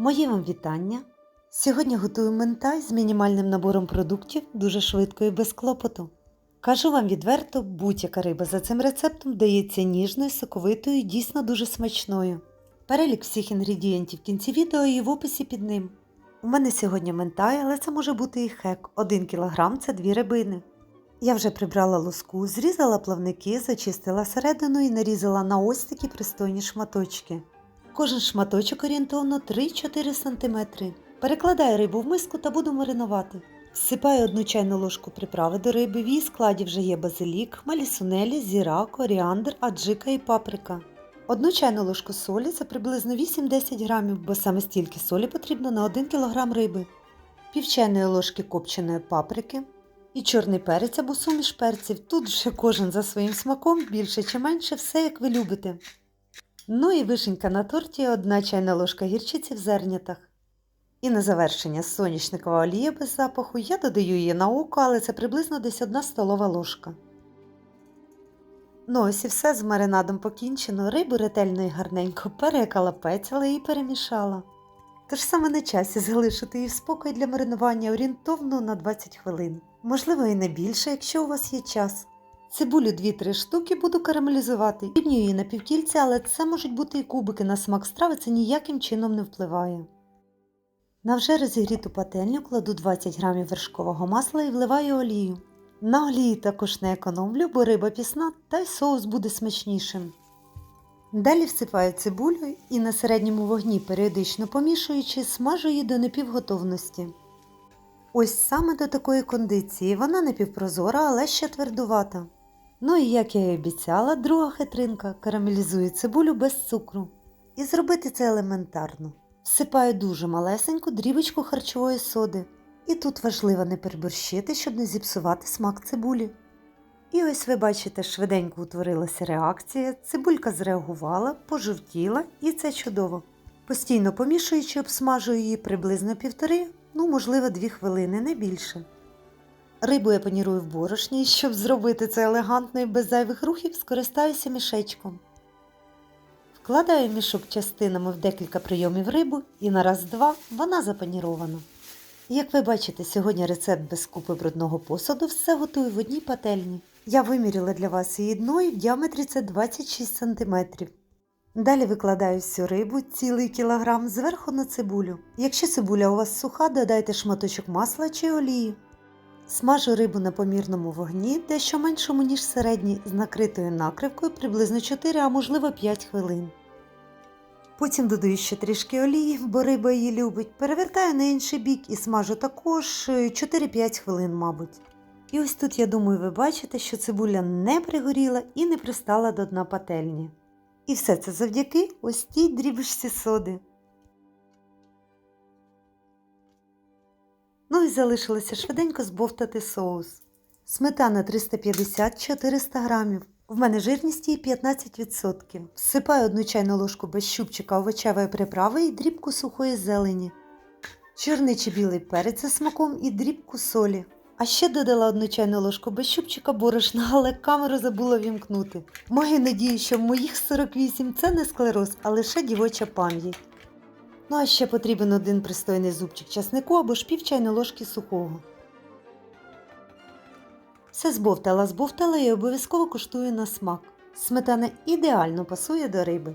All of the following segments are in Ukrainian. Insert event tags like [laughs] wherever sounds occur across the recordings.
Моє вам вітання! Сьогодні готую ментай з мінімальним набором продуктів дуже швидко і без клопоту. Кажу вам відверто, будь-яка риба за цим рецептом дається ніжною, соковитою і дійсно дуже смачною. Перелік всіх інгредієнтів в кінці відео і в описі під ним. У мене сьогодні ментай, але це може бути і хек. 1 кг це 2 рибини. Я вже прибрала луску, зрізала плавники, зачистила середину і нарізала на ось такі пристойні шматочки. Кожен шматочок орієнтовно 3-4 см. Перекладаю рибу в миску та буду маринувати. Всипаю одну чайну ложку приправи до риби, в її складі вже є базилік, хмелі сунелі, зіра, коріандр, аджика і паприка. Одну чайну ложку солі це приблизно 8-10 грамів, бо саме стільки солі потрібно на 1 кг риби, пів чайної ложки копченої паприки і чорний перець або суміш перців. Тут вже кожен за своїм смаком, більше чи менше, все як ви любите. Ну і вишенька на торті, одна чайна ложка гірчиці в зернятах. І на завершення соняшникова олія без запаху. Я додаю її на око, але це приблизно десь одна столова ложка. Ну ось і все з маринадом покінчено. Рибу ретельно і гарненько перекалапецяла і перемішала. Тож саме на часі залишити її в спокій для маринування орієнтовно на 20 хвилин. Можливо, і не більше, якщо у вас є час. Цибулю 2-3 штуки буду карамелізувати. Рівню її на півкільця, але це можуть бути і кубики на смак страви, це ніяким чином не впливає. На вже розігріту пательню кладу 20 г вершкового масла і вливаю олію. На олії також не економлю, бо риба пісна та й соус буде смачнішим. Далі всипаю цибулю і на середньому вогні, періодично помішуючи, смажу її до напівготовності. Ось саме до такої кондиції вона напівпрозора, але ще твердувата. Ну і як я й обіцяла, друга хитринка карамелізую цибулю без цукру. І зробити це елементарно. Всипаю дуже малесеньку дрібочку харчової соди. І тут важливо не переборщити, щоб не зіпсувати смак цибулі. І ось ви бачите, швиденько утворилася реакція, цибулька зреагувала, пожовтіла, і це чудово. Постійно помішуючи, обсмажую її приблизно півтори, ну, можливо, дві хвилини, не більше. Рибу я панірую в борошні, [laughs] щоб зробити це елегантно і без зайвих рухів, скористаюся мішечком. Вкладаю мішок частинами в декілька прийомів рибу і на раз-два вона запанірована. Як ви бачите, сьогодні рецепт без купи брудного посуду все готую в одній пательні. Я виміряла для вас її дно і в діаметрі це 26 см. Далі викладаю всю рибу, цілий кілограм, зверху на цибулю. Якщо цибуля у вас суха, додайте шматочок масла чи олії. Смажу рибу на помірному вогні, дещо меншому, ніж середній, з накритою накривкою приблизно 4, а можливо 5 хвилин. Потім додаю ще трішки олії, бо риба її любить, перевертаю на інший бік і смажу також 4-5 хвилин, мабуть. І ось тут, я думаю, ви бачите, що цибуля не пригоріла і не пристала до дна пательні. І все це завдяки ось тій дрібочці соди. І залишилося швиденько збовтати соус. Сметана 350-400 грамів. В мене жирність її 15%. Всипаю одну чайну ложку без щупчика овочевої приправи і дрібку сухої зелені. Чорний чи білий перець за смаком і дрібку солі. А ще додала одну чайну ложку без щупчика борошна, але камеру забула вімкнути. Маю надію, що в моїх 48 це не склероз, а лише дівоча пам'ять. Ну а ще потрібен один пристойний зубчик часнику або ж пів чайної ложки сухого. Все збовтала, збовтала і обов'язково куштую на смак. Сметана ідеально пасує до риби.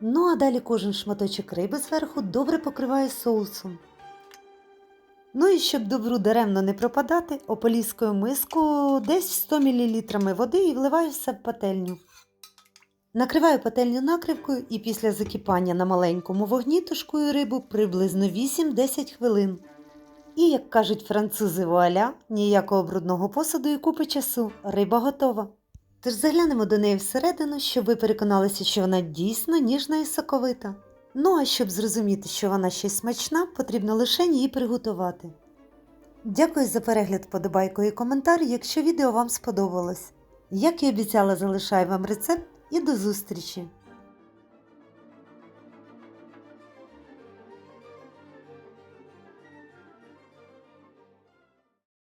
Ну а далі кожен шматочок риби зверху добре покриваю соусом. Ну і щоб добру даремно не пропадати, ополіскую миску десь 100 мл води і вливаю все в пательню. Накриваю пательню накривкою і після закипання на маленькому вогні тушкую рибу приблизно 8-10 хвилин. І, як кажуть французи вуаля, ніякого брудного посуду і купи часу, риба готова. Тож заглянемо до неї всередину, щоб ви переконалися, що вона дійсно ніжна і соковита. Ну а щоб зрозуміти, що вона ще смачна, потрібно лише її приготувати. Дякую за перегляд, подобайку і коментар, якщо відео вам сподобалось. Як і обіцяла, залишаю вам рецепт і до зустрічі!